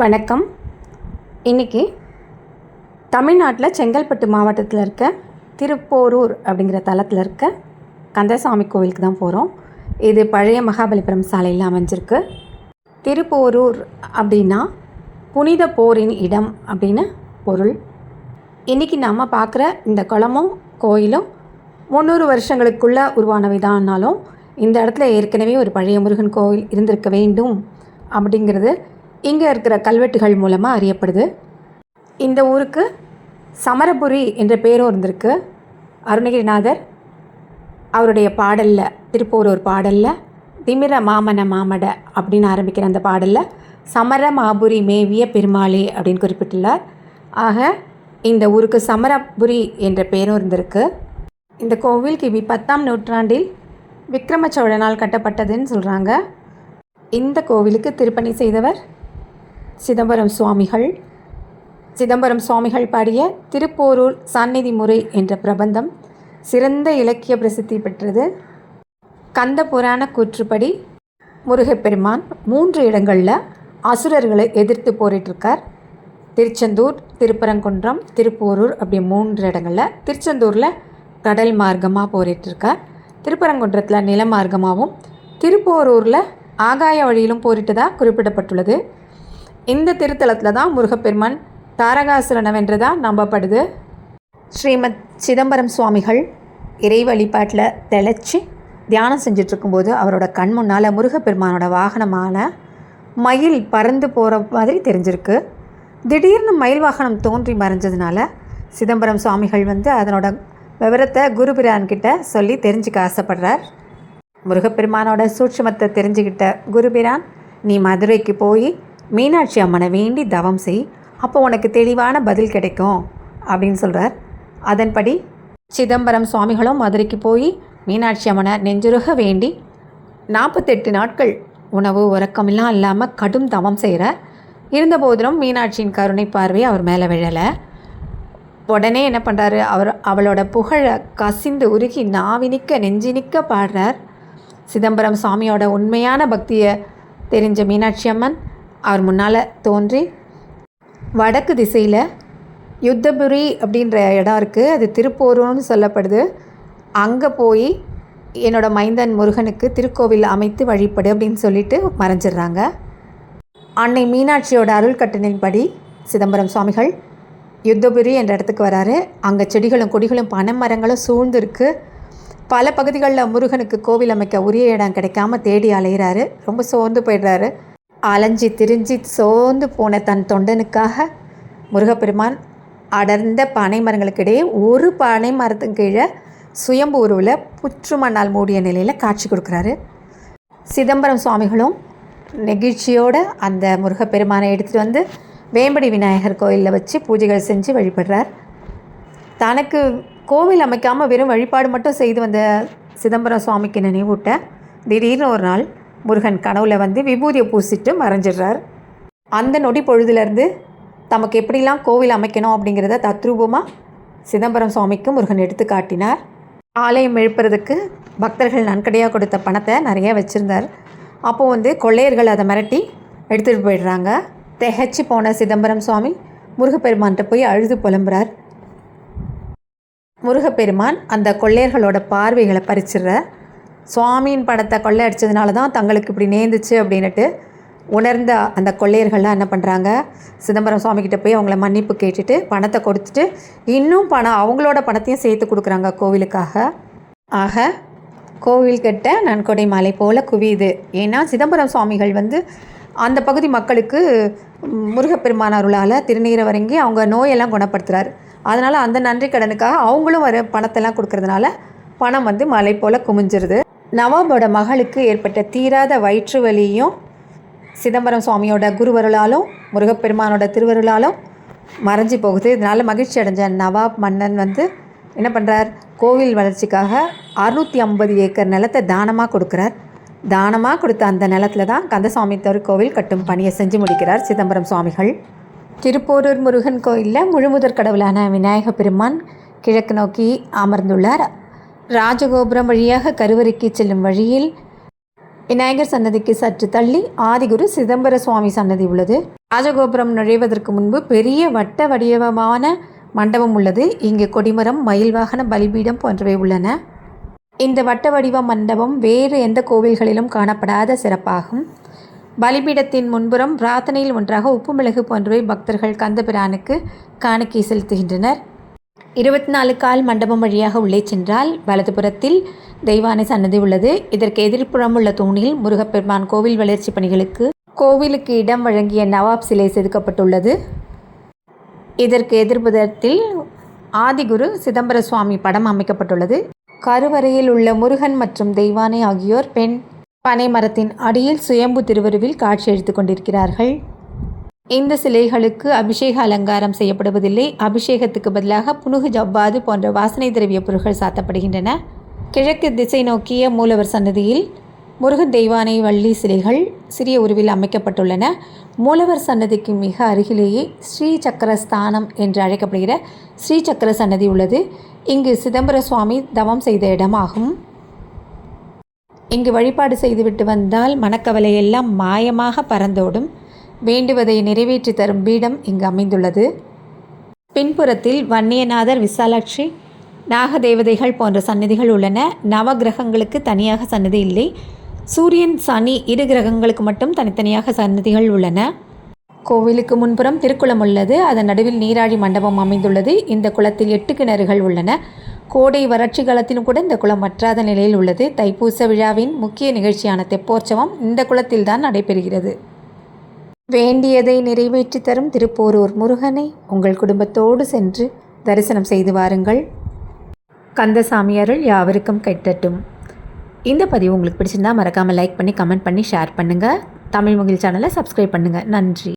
வணக்கம். இன்றைக்கி தமிழ்நாட்டில் செங்கல்பட்டு மாவட்டத்தில் இருக்க திருப்போரூர் அப்படிங்கிற தளத்தில் இருக்க கந்தசாமி கோவிலுக்கு தான் போகிறோம் இது பழைய மகாபலிபுரம் சாலையில் அமைஞ்சிருக்கு. திருப்போரூர் அப்படின்னா புனித போரின் இடம் அப்படின்னு பொருள். இன்றைக்கி நாம் பார்க்குற இந்த குளமும் கோயிலும் முந்நூறு வருஷங்களுக்குள்ளே உருவானவை தான்னாலும் இந்த இடத்துல ஏற்கனவே ஒரு பழைய முருகன் கோவில் இருந்திருக்க வேண்டும் அப்படிங்கிறது இங்கே இருக்கிற கல்வெட்டுகள் மூலமாக அறியப்படுது. இந்த ஊருக்கு சமரபுரி என்ற பேரும் இருந்திருக்கு. அருணகிரிநாதர் அவருடைய பாடலில் திருப்பூர் ஒரு பாடலில் திமிர மாமன மாமட அப்படின்னு ஆரம்பிக்கிற அந்த பாடலில் சமர மாபுரி மேவிய பெருமாளே அப்படின்னு குறிப்பிட்டுள்ளார். ஆக இந்த ஊருக்கு சமரபுரி என்ற பேரும் இருந்திருக்கு. இந்த கோவில் கிபி பத்தாம் நூற்றாண்டில் விக்ரம சோழனால் கட்டப்பட்டதுன்னு சொல்கிறாங்க இந்த கோவிலுக்கு திருப்பணி செய்தவர் சிதம்பரம் சுவாமிகள். சிதம்பரம் சுவாமிகள் பாடிய திருப்போரூர் சந்நிதி முறை என்ற பிரபந்தம் சிறந்த இலக்கிய பிரசித்தி பெற்றது. கந்த புராண கூற்றுப்படி முருகப்பெருமான் மூன்று இடங்களில் அசுரர்களை எதிர்த்து போரிட்டிருக்கார். திருச்செந்தூர் திருப்பரங்குன்றம் திருப்போரூர் அப்படி மூன்று இடங்களில் திருச்செந்தூரில் கடல் மார்க்கமாக போரிட்டிருக்கார். திருப்பரங்குன்றத்தில் நில மார்க்கமாகவும் திருப்போரூரில் ஆகாய வழியிலும் போரிட்டதாக குறிப்பிடப்பட்டுள்ளது. இந்த திருத்தலத்தில் தான் முருகப்பெருமான் தாரகாசுரனை வென்றதாக நம்பப்படுது. ஸ்ரீமத் சிதம்பரம் சுவாமிகள் இறை வழிபாட்டில் தெளிச்சு தியானம் செஞ்சிட்ருக்கும்போது அவரோட கண் முன்னால் முருகப்பெருமானோட வாகனமான மயில் பறந்து போகிற மாதிரி தெரிஞ்சிருக்கு. திடீர்னு மயில் வாகனம் தோன்றி மறைஞ்சதுனால சிதம்பரம் சுவாமிகள் வந்து அதனோட விவரத்தை குருபிரான்கிட்ட சொல்லி தெரிஞ்சுக்க ஆசைப்படுறார். முருகப்பெருமானோட சூட்சமத்தை தெரிஞ்சுக்கிட்ட குருபிரான் நீ மதுரைக்கு போய் மீனாட்சி அம்மனை வேண்டி தவம் செய் அப்போ உனக்கு தெளிவான பதில் கிடைக்கும் அப்படின்னு சொல்கிறார் அதன்படி சிதம்பரம் சுவாமிகளும் மதுரைக்கு போய் மீனாட்சி அம்மனை நெஞ்சுருக வேண்டி நாற்பத்தெட்டு நாட்கள் உணவு உறக்கமெல்லாம் இல்லாமல் கடும் தவம் செய்கிறார் இருந்தபோதிலும் மீனாட்சியின் கருணை பார்வை அவர் மேலே விழலை. உடனே என்ன பண்ணுறாரு அவர் அவளோட புகழை கசிந்து உருகி நாவினிக்க நெஞ்சினிக்க பாடுறார். சிதம்பரம் சுவாமியோட உண்மையான பக்தியை தெரிஞ்ச மீனாட்சி அம்மன் அவர் முன்னால் தோன்றி வடக்கு திசையில் யுத்தபுரி அப்படின்ற இடம் இருக்குது அது திருப்போரூர்னு சொல்லப்படுது. அங்கே போய் என்னோடய மைந்தன் முருகனுக்கு திருக்கோவில் அமைத்து வழிபடு அப்படின்னு சொல்லிட்டு மறைஞ்சிடுறாங்க. அன்னை மீனாட்சியோட அருள் கட்டணின்படி சிதம்பரம் சுவாமிகள் யுத்தபுரி என்ற இடத்துக்கு வராரு. அங்கே செடிகளும் கொடிகளும் பனை மரங்களும் சூழ்ந்துருக்கு. பல பகுதிகளில் முருகனுக்கு கோவில் அமைக்க உரிய இடம் கிடைக்காம தேடி அலைகிறாரு ரொம்ப சோர்ந்து போயிடுறாரு. அலைஞ்சி திரிஞ்சு சோர்ந்து போன தன் தொண்டனுக்காக முருகப்பெருமான் அடர்ந்த பனை மரங்களுக்கிடையே ஒரு பனை மரத்தின் கீழே சுயம்பூருவில் புற்று மண்ணால் மூடிய நிலையில் காட்சி கொடுக்குறாரு. சிதம்பரம் சுவாமிகளும் நெகிழ்ச்சியோடு அந்த முருகப்பெருமானை எடுத்துகிட்டு வந்து வேம்படி விநாயகர் கோயிலில் வச்சு பூஜைகள் செஞ்சு வழிபடுறார். தனக்கு கோவில் அமைக்காமல் வெறும் வழிபாடு மட்டும் செய்து வந்த சிதம்பரம் சுவாமிக்கு நினைவூட்ட திடீர்னு ஒரு நாள் முருகன் கனவுல வந்து விபூதியை பூசிட்டு மறைஞ்சிடுறார். அந்த நொடி பொழுதுலேருந்து தமக்கு எப்படிலாம் கோவில் அமைக்கணும் அப்படிங்கிறத தத்ரூபமாக சிதம்பரம் சுவாமிக்கு முருகன் எடுத்து காட்டினார். ஆலயம் எழுப்புறதுக்கு பக்தர்கள் நன்கடையாக கொடுத்த பணத்தை நிறைய வச்சுருந்தார். அப்போது வந்து கொள்ளையர்கள் அதை மிரட்டி எடுத்துகிட்டு போயிடுறாங்க. திகச்சு போன சிதம்பரம் சுவாமி முருகப்பெருமான்கிட்ட போய் அழுது புலம்புறார். முருகப்பெருமான் அந்த கொள்ளையர்களோட பார்வைகளை பறிச்சிடுறார். சுவாமியின் படத்தை கொள்ளை அடித்ததுனால தான் தங்களுக்கு இப்படி நேர்ந்துச்சு அப்படின்னுட்டு உணர்ந்த அந்த கொள்ளையர்கள்லாம் என்ன பண்ணுறாங்க சிதம்பரம் சுவாமிகிட்ட போய் அவங்கள மன்னிப்பு கேட்டுட்டு பணத்தை கொடுத்துட்டு இன்னும் பணம் அவங்களோட பணத்தையும் சேர்த்து கொடுக்குறாங்க கோவிலுக்காக. ஆக கோவில்கிட்ட நன்கொடை மலை போல் குவியுது. ஏன்னா சிதம்பரம் சுவாமிகள் வந்து அந்த பகுதி மக்களுக்கு முருகப்பெருமான அருளால் திருநீரை வரங்கி அவங்க நோயெல்லாம் குணப்படுத்துகிறார் அதனால் அந்த நன்றி கடனுக்காக அவங்களும் வர பணத்தெல்லாம் கொடுக்கறதுனால பணம் வந்து மலை போல் குமிஞ்சிருது. நவாபோட மகளுக்கு ஏற்பட்ட தீராத வயிற்று வலியும் சிதம்பரம் சுவாமியோட குருவருளாலும் முருகப்பெருமானோட திருவருளாலும் மறைஞ்சு போகுது. இதனால் மகிழ்ச்சி அடைஞ்ச நவாப் மன்னன் வந்து என்ன பண்ணுறார் கோவில் வளர்ச்சிக்காக அறுநூற்றி ஐம்பது ஏக்கர் நிலத்தை தானமாக கொடுக்குறார். தானமாக கொடுத்த அந்த நிலத்துல தான் கந்தசாமி திருக்கோவில் கட்டும் பணியை செஞ்சு முடிக்கிறார் சிதம்பரம் சுவாமிகள். திருப்போரூர் முருகன் கோயிலில் முழுமுதற் கடவுளான விநாயக பெருமான் கிழக்கு நோக்கி அமர்ந்துள்ளார். ராஜகோபுரம் வழியாக கருவறைக்கு செல்லும் வழியில் விநாயகர் சன்னதிக்கு சற்று தள்ளி ஆதிகுரு சிதம்பர சுவாமி சன்னதி உள்ளது. ராஜகோபுரம் நுழைவதற்கு முன்பு பெரிய வட்ட வடிவமான மண்டபம் உள்ளது. இங்கு கொடிமரம் மயில் வாகன பலிபீடம் போன்றவை உள்ளன. இந்த வட்ட வடிவ மண்டபம் வேறு எந்த கோவில்களிலும் காணப்படாத சிறப்பாகும். பலிபீடத்தின் முன்புறம் பிரார்த்தனையில் ஒன்றாக உப்பு மிளகு போன்றவை பக்தர்கள் கந்தபிரானுக்கு காணிக்கை செலுத்துகின்றனர். இருபத்தி நாலு கால் மண்டபம் வழியாக உள்ளே சென்றால் வலதுபுறத்தில் தெய்வானை சன்னதி உள்ளது. இதற்கு எதிர்ப்புறம் உள்ள தூணில் முருகப்பெருமான் கோவில் வளர்ச்சி பணிகளுக்கு கோவிலுக்கு இடம் வழங்கிய நவாப் சிலை செதுக்கப்பட்டுள்ளது. இதற்கு எதிர்புறத்தில் ஆதிகுரு சிதம்பர சுவாமி படம் அமைக்கப்பட்டுள்ளது. கருவறையில் உள்ள முருகன் மற்றும் தெய்வானை ஆகியோர் பெண் பனை மரத்தின் அடியில் சுயம்பு திருவருவில் காட்சியளித்துக் கொண்டிருக்கிறார்கள். இந்த சிலைகளுக்கு அபிஷேக அலங்காரம் செய்யப்படுவதில்லை. அபிஷேகத்துக்கு பதிலாக புனுகு ஜவ்வாது போன்ற வாசனை திரவிய பொருட்கள் சாத்தப்படுகின்றன. கிழக்கு திசை நோக்கிய மூலவர் சன்னதியில் முருகன் தெய்வானை வள்ளி சிலைகள் சிறிய உருவில் அமைக்கப்பட்டுள்ளன. மூலவர் சன்னதிக்கு மிக அருகிலேயே ஸ்ரீ சக்கரஸ்தானம் என்று அழைக்கப்படுகிற ஸ்ரீ சக்கர சன்னதி உள்ளது. இங்கு சிதம்பர சுவாமி தவம் செய்த இடமாகும். இங்கு வழிபாடு செய்துவிட்டு வந்தால் மனக்கவலையெல்லாம் மாயமாக பறந்தோடும். வேண்டுவதை நிறைவேற்றி தரும் பீடம் இங்கு அமைந்துள்ளது. பின்புறத்தில் வன்னியநாதர் விசாலாட்சி நாகதேவதைகள் போன்ற சன்னதிகள் உள்ளன. நவகிரகங்களுக்கு தனியாக சன்னதி இல்லை. சூரியன் சனி இரு கிரகங்களுக்கு மட்டும் தனித்தனியாக சன்னதிகள் உள்ளன. கோவிலுக்கு முன்புறம் திருக்குளம் உள்ளது. அதன் நடுவில் நீராழி மண்டபம் அமைந்துள்ளது. இந்த குளத்தில் எட்டு கிணறுகள் உள்ளன. கோடை வறட்சி காலத்திலும் கூட இந்த குளம் வற்றாத நிலையில் உள்ளது. தைப்பூச விழாவின் முக்கிய நிகழ்ச்சியான தெப்போற்சவம் இந்த குளத்தில்தான் நடைபெறுகிறது. வேண்டியதை நிறைவேற்றி தரும் திருப்போரூர் முருகனை உங்கள் குடும்பத்தோடு சென்று தரிசனம் செய்து வாருங்கள். கந்தசாமி அருள் யாவருக்கும் கெட்டட்டும். இந்த பதிவு உங்களுக்கு பிடிச்சிருந்தா மறக்காமல் லைக் பண்ணி கமெண்ட் பண்ணி ஷேர் பண்ணுங்கள் தமிழ் முகில் சேனலை சப்ஸ்கிரைப் பண்ணுங்கள் நன்றி.